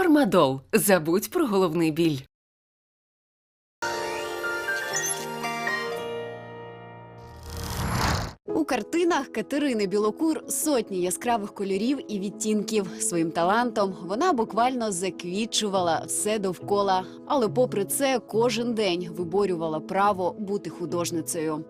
Фармадол. Забудь про головний біль. У картинах Катерини Білокур сотні яскравих кольорів і відтінків. Своїм талантом вона буквально заквітчувала все довкола, але попри це кожен день виборювала право бути художницею.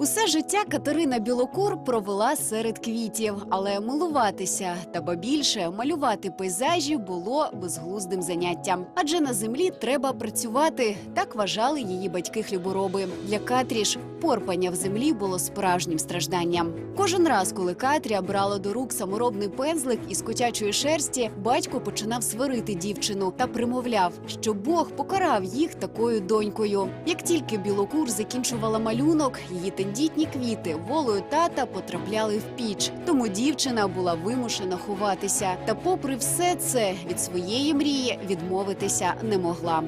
Усе життя Катерина Білокур провела серед квітів, але милуватися та ба більше малювати пейзажі було безглуздим заняттям. Адже на землі треба працювати. Так вважали її батьки-хлібороби. Для Катрі ж порпання в землі було справжнім стражданням. Кожен раз, коли Катря брала до рук саморобний пензлик із котячої шерсті, батько починав сварити дівчину та примовляв, що Бог покарав їх такою донькою. Як тільки білокур закінчувала малюнок, її тендітні квіти волею тата потрапляли в піч. Тому дівчина була вимушена ховатися. Та, попри все це, від своєї мрії відмовитися не могла.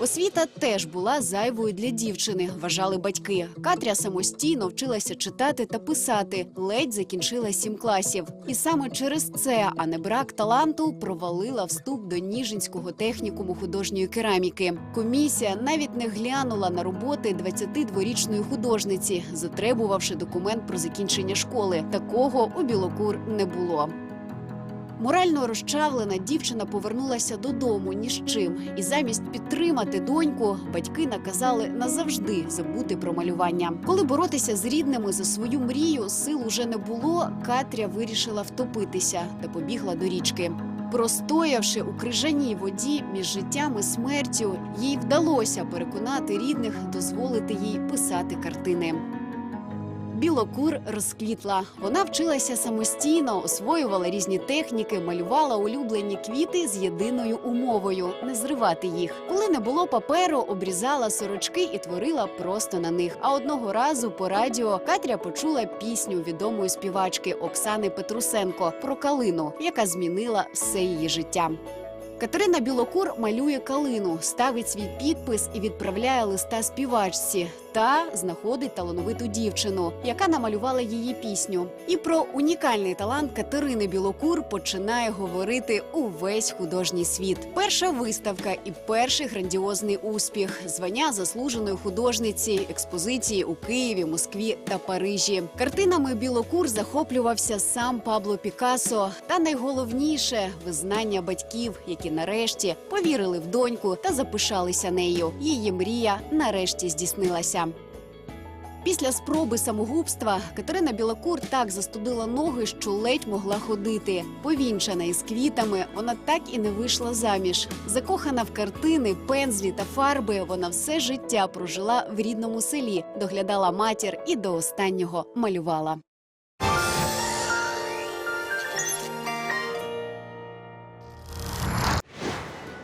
Освіта теж була зайвою для дівчини, вважали батьки. Катря самостійно вчилася читати та писати, ледь закінчила сім класів. І саме через це, а не брак таланту, провалила вступ до Ніжинського технікуму художньої кераміки. Комісія навіть не глянула на роботи 22-річної художниці, затребувавши документ про закінчення школи. Такого у білокур не було. Морально розчавлена дівчина повернулася додому ні з чим, і замість підтримати доньку, батьки наказали назавжди забути про малювання. Коли боротися з рідними за свою мрію сил уже не було, Катря вирішила втопитися та побігла до річки. Простоявши у крижаній воді між життям і смертю, їй вдалося переконати рідних дозволити їй писати картини. Білокур розквітла. Вона вчилася самостійно, освоювала різні техніки, малювала улюблені квіти з єдиною умовою не зривати їх. Коли не було паперу, обрізала сорочки і творила просто на них. А одного разу по радіо Катря почула пісню відомої співачки Оксани Петрусенко про калину, яка змінила все її життя. Катерина Білокур малює калину, ставить свій підпис і відправляє листа співачці. Та знаходить талановиту дівчину, яка намалювала її пісню. І про унікальний талант Катерини Білокур починає говорити увесь художній світ. Перша виставка і перший грандіозний успіх, звання заслуженої художниці, експозиції у Києві, Москві та Парижі. Картинами Білокур захоплювався сам Пабло Пікассо. Та найголовніше визнання батьків, які нарешті повірили в доньку та запишалися нею. Її мрія нарешті здійснилася. Після спроби самогубства Катерина Білокур так застудила ноги, що ледь могла ходити. Повінчана із квітами, вона так і не вийшла заміж. Закохана в картини, пензлі та фарби, вона все життя прожила в рідному селі, доглядала матір і до останнього малювала.